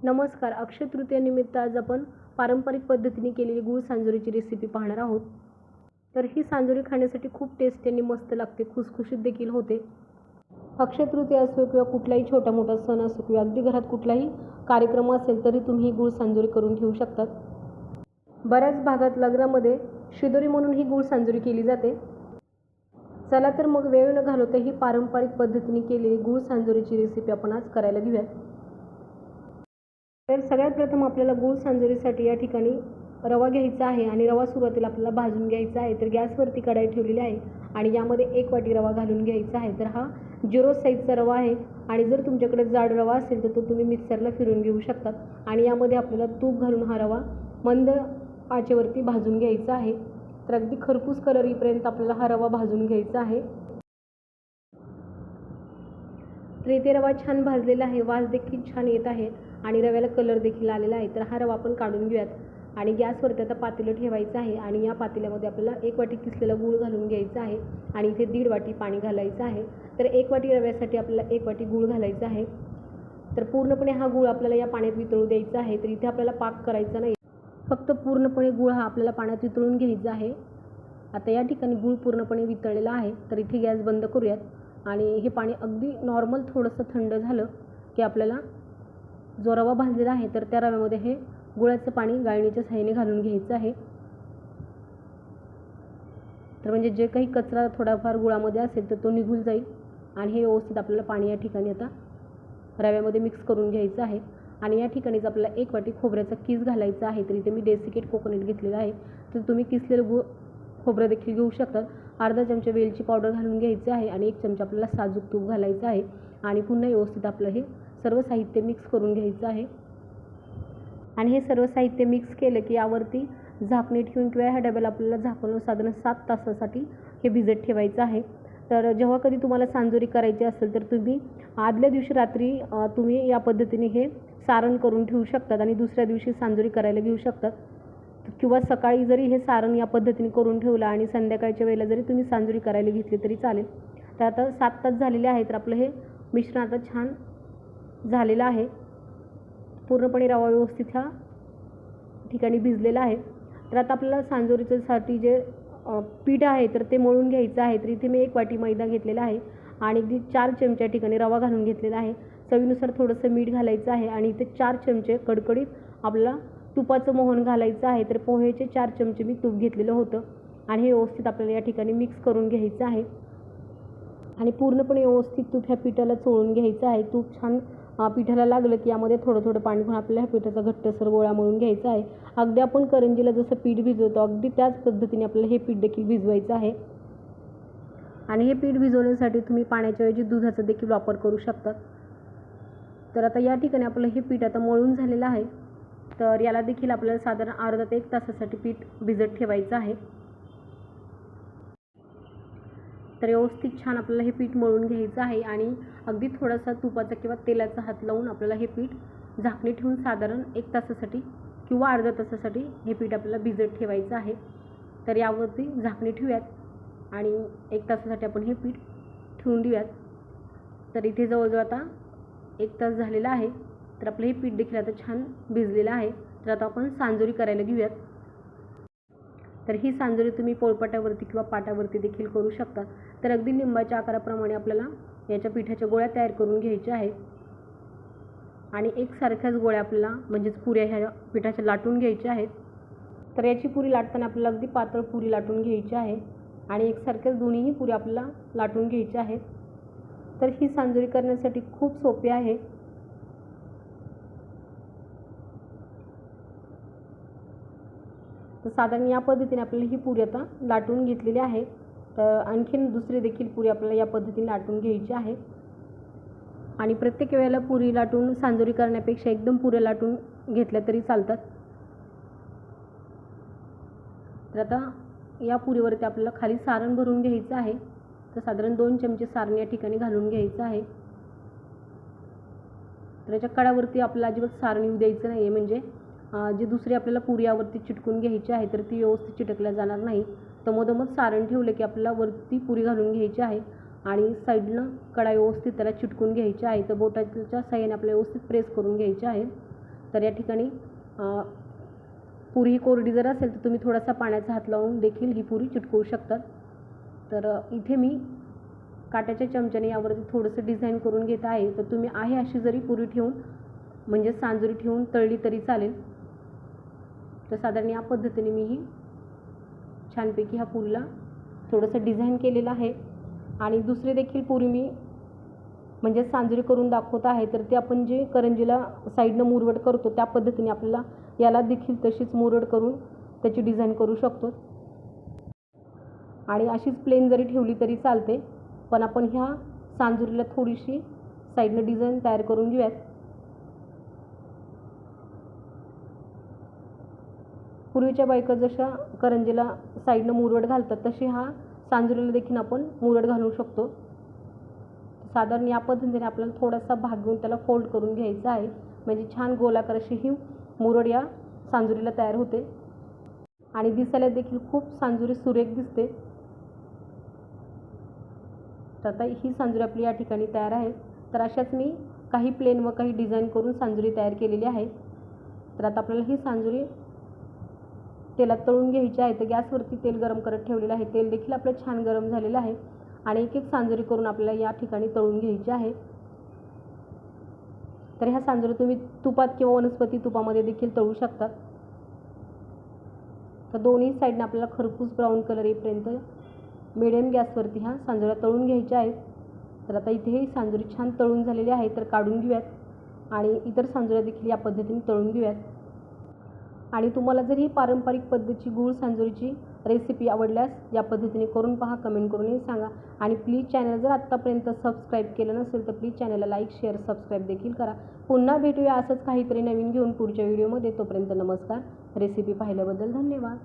नमस्कार. अक्षय तृतीयेनिमित्त आज आपण पारंपरिक पद्धतीने केलेली गूळ सांजोरीची रेसिपी पाहणार आहोत. तर ही सांजोरी खाण्यासाठी खूप टेस्टी आणि मस्त लागते. खुसखुशीत देखील होते. अक्षय तृतीय असो किंवा कुठलाही छोटा मोठा सण असो किंवा अगदी घरात कुठलाही कार्यक्रम असेल तरी तुम्ही ही गूळ सांजोरी करून ठेवू शकतात बऱ्याच भागात लग्नामध्ये शिदोरी म्हणून ही गूळ सांजोरी केली जाते. चला तर मग वेळ न घालवता ही पारंपरिक पद्धतीने केलेली गूळ सांजोरीची रेसिपी आपण आज करायला घेऊयात तर सगळ्यात प्रथम आपल्याला गूळ सांजोरीसाठी या ठिकाणी रवा घ्यायचा आहे आणि रवा सुरुवातीला आपल्याला भाजून घ्यायचा आहे. तर गॅसवरती कढाई ठेवलेली आहे आणि यामध्ये एक वाटी रवा घालून घ्यायचा आहे. तर हा झिरो साईजचा रवा आहे आणि जर तुमच्याकडे जाड रवा असेल तर तो तुम्ही मिक्सरला फिरून घेऊ शकतात आणि यामध्ये आपल्याला तूप घालून हा रवा मंद आचेवरती भाजून घ्यायचा आहे. तर अगदी खरपूस कलर येईपर्यंत आपल्याला हा रवा भाजून घ्यायचा आहे. इथे रवा छान भाजलेला आहे वास देखील छान येत आहे आणि रव्याला कलर देखील आलेला आहे. तर हा रवा आपण काढून घेऊयात. आणि गॅसवरती आता पातेलं ठेवायचं आहे आणि या पातेल्यामध्ये आपल्याला एक वाटी किसलेला गूळ घालून घ्यायचा आहे आणि इथे दीड वाटी पाणी घालायचं आहे. तर एक वाटी रव्यासाठी आपल्याला एक वाटी गूळ घालायचा आहे. तर पूर्णपणे हा गूळ आपल्याला या पाण्यात वितळू द्यायचा आहे. तर इथे आपल्याला पाक करायचा नाही. फक्त पूर्णपणे गूळ हा आपल्याला पाण्यात वितळून घ्यायचा आहे. आता या ठिकाणी गूळ पूर्णपणे वितळलेला आहे. तर इथे गॅस बंद करूयात. आणि हे पाणी अगदी नॉर्मल थोडंसं थंड झालं की आपल्याला जो रवा भाजलेला आहे तर त्या रव्यामध्ये हे गुळाचं पाणी गाळणीच्या साहाय्याने घालून घ्यायचं आहे. तर म्हणजे जे काही कचरा थोडाफार गुळामध्ये असेल तर तो निघून जाईल आणि हे व्यवस्थित आपल्याला पाणी या ठिकाणी आता रव्यामध्ये मिक्स करून घ्यायचं आहे. आणि या ठिकाणीच आपल्याला एक वाटी खोबऱ्याचा किस घालायचा आहे तर इथे मी डेसिकेट कोकोनट घेतलेला आहे. तर तुम्ही किसलेलं गु खोबरं देखील घेऊ शकतात अर्धा चमचा वेलची पावडर घालून घ्यायचं आहे आणि एक चमचा आपल्याला साजूक तूप घालायचं आहे. आणि पुन्हा व्यवस्थित आपलं हे सर्व साहित्य मिक्स करून घ्यायचं आहे. आणि हे सर्व साहित्य मिक्स केलं की यावरती झाकणी ठेवून किंवा ह्या डब्याला आपल्याला झाकून साधारण सात तासासाठी हे भिजत ठेवायचं आहे. तर जेव्हा कधी तुम्हाला सांजोरी करायची असेल तर तुम्ही आदल्या दिवशी रात्री तुम्ही या पद्धतीने हे सारण करून ठेवू शकतात आणि दुसऱ्या दिवशी सांजोरी करायला घेऊ शकतात. किंवा सकाळी जरी हे सारण या पद्धतीने करून ठेवलं आणि संध्याकाळच्या वेळेला जरी तुम्ही सांजोरी करायला घेतली तरी चालेल. तर आता सात तास झालेले आहे तर आपलं हे मिश्रण आता छान झालेलं आहे. पूर्णपणे रवा व्यवस्थित ह्या ठिकाणी भिजलेला आहे. तर आता आपल्याला सांजोरीच्यासाठी जे पीठ आहे तर ते मळून घ्यायचं आहे. तर इथे मी एक वाटी मैदा घेतलेला आहे आणि अगदी चार चमच्या ठिकाणी रवा घालून घेतलेला आहे. चवीनुसार थोडंसं मीठ घालायचं आहे आणि इथे चार चमचे कडकडीत आपला तुपाचं मोहन घालायचं आहे तर पोह्याचे चार चमचे मी तूप घेतलेलं होतं. आणि हे व्यवस्थित आपल्याला या ठिकाणी मिक्स करून घ्यायचं आहे. आणि पूर्णपणे व्यवस्थित तूप ह्या पिठाला चोळून घ्यायचं आहे. तूप छान पिठाला लागलं की यामध्ये थोडं थोडं पाणी घालून आपल्याला ह्या पिठाचा घट्टसर गोळा मळून घ्यायचा आहे. अगदी आपण करंजीला जसं पीठ भिजवतो अगदी त्याच पद्धतीने आपल्याला हे पीठ देखील भिजवायचं आहे. आणि हे पीठ भिजवण्यासाठी तुम्ही पाण्याच्या ऐवजी दुधाचा देखील वापर करू शकता. तर आता या ठिकाणी आपलं हे पीठ आता मळून झालेलं आहे. तर याला देखील आपल्याला साधारण अर्धा ते एक तासासाठी पीठ भिजत ठेवायचं आहे. तर व्यवस्थित छान आपल्याला हे पीठ मळून घ्यायचं आहे आणि अगदी थोडासा तुपाचा किंवा तेलाचा हात लावून आपल्याला हे पीठ झाकणी ठेवून साधारण एक तासासाठी किंवा अर्ध्या तासासाठी हे पीठ आपल्याला भिजत ठेवायचं आहे. तर यावरती झाकणी ठेवूयात आणि एक तासासाठी आपण हे पीठ ठेवून देऊयात. तर इथे जवळजवळ आता एक तास झालेला आहे. तर आपलं हे पीठ देखील आता छान भिजलेलं आहे. तर आता आपण सांजोरी करायला घेऊयात. तर ही सांजोरी तुम्ही पोळपाटावरती किंवा पाटावरती देखील करू शकता. तर अगदी लिंबाच्या आकाराप्रमाणे आपल्याला याच्या पिठाच्या गोळ्या तयार करून घ्यायच्या आहेत. आणि एकसारख्याच गोळ्या आपल्याला म्हणजेच पुऱ्या ह्या पिठाच्या लाटून घ्यायच्या आहेत. तर याची पुरी लाटताना आपल्याला अगदी पातळ पुरी लाटून घ्यायची आहे. आणि एकसारख्याच दोन्हीही पुऱ्या आपल्याला लाटून घ्यायच्या आहेत. तर ही सांजोरी करण्यासाठी खूप सोपी आहे. तर साधारण या पद्धतीने आपल्याला ही पुरी आता लाटून घेतलेली आहे. तर आणखीन दुसरी देखील पुरी आपल्याला या पद्धतीने लाटून घ्यायची आहे. आणि प्रत्येक वेळेला पुरी लाटून सांजोरी करण्यापेक्षा एकदम पुऱ्या लाटून घेतल्या तरी चालतात. तर आता या पुरीवरती आपल्याला खाली सारण भरून घ्यायचं आहे. तर साधारण दोन चमचे सारण या ठिकाणी घालून घ्यायचं आहे. तर याच्या कडावरती आपल्याला अजिबात सारण येऊ द्यायचं नाही आहे म्हणजे जी दुसरी आपल्याला पुरी यावरती चिटकून घ्यायची आहे तर ती व्यवस्थित चिटकल्या जाणार नाही. तर मधोमध सारण ठेवलं की आपल्याला वरती पुरी घालून घ्यायची आहे आणि साईडनं कडा व्यवस्थित त्याला चिटकून घ्यायची आहे. तर बोटाच्या साह्याने आपल्याला व्यवस्थित प्रेस करून घ्यायची आहे. तर या ठिकाणी पुरी ही कोरडी जर असेल तर तुम्ही थोडासा पाण्याचा हात लावून देखील ही पुरी चिटकवू शकतात. तर इथे मी काट्याच्या चमच्याने यावरती थोडंसं डिझाईन करून घेत आहे. तर तुम्ही आहे अशी जरी पुरी ठेवून म्हणजे सांजुरी ठेवून तळली तरी चालेल. तर साधारण या पद्धतीने मी ही छानपैकी ह्या पूलला थोडंसं डिझाईन केलेलं आहे. आणि दुसरी देखील पुरी मी म्हणजे सांजरी करून दाखवत आहे. तर ते आपण जे करंजीला साईडनं मुरवड करतो त्या पद्धतीने आपल्याला याला देखील तशीच मुरवड करून त्याची डिझाईन करू शकतो. आणि अशीच प्लेन जरी ठेवली तरी चालते पण आपण ह्या सांजुरीला थोडीशी साईडनं डिझाईन तयार करून घेऊयात. पूर्वीच्या बायका जशा करंजीला साईडनं मुरवड घालतात तशी हा सांजुरीला देखील आपण मुरवड घालू शकतो. साधारण या पद्धतीने आपल्याला थोडासा भाग घेऊन त्याला फोल्ड करून घ्यायचा आहे. म्हणजे छान गोलाकार अशी ही मुरड या सांजुरीला तयार होते. आणि दिसायला देखील खूप सांजुरी सुरेख दिसते. तर आता ही सांजुरी आपली या ठिकाणी तयार आहे. तर अशाच मी काही प्लेन व काही डिझाईन करून सांजुरी तयार केलेली आहे. तर आता आपल्याला ही सांजुरी तेलात तळून घ्यायचे आहे. तर गॅसवरती तेल गरम करत ठेवलेलं आहे. तेल देखील आपलं छान गरम झालेलं आहे. आणि एक एक सांजरी करून आपल्याला या ठिकाणी तळून घ्यायची आहे. तर ह्या सांजरी तुम्ही तुपात किंवा वनस्पती तुपामध्ये देखील तळू शकतात तर दोन्ही साईडने आपल्याला खरपूस ब्राऊन कलर येईपर्यंत मिडियम गॅसवरती ह्या सांजुऱ्या तळून घ्यायच्या आहेत. तर आता इथे ही सांजुरी छान तळून झालेली आहे. तर काढून घेऊयात. आणि इतर सांजोऱ्या देखील या पद्धतीने तळून घेऊयात. आणि तुम्हाला जर ही पारंपरिक पद्धतीची गूळ सांजोरीची रेसिपी आवडल्यास या पद्धतीने करून पहा कमेंट करूनही सांगा. आणि प्लीज चॅनल जर आत्तापर्यंत सबस्क्राईब केलं नसेल तर प्लीज चॅनलला लाईक शेअर सबस्क्राईब देखील करा. पुन्हा भेटूया असंच काहीतरी नवीन घेऊन पुढच्या व्हिडिओमध्ये तोपर्यंत नमस्कार. रेसिपी पाहिल्याबद्दल धन्यवाद.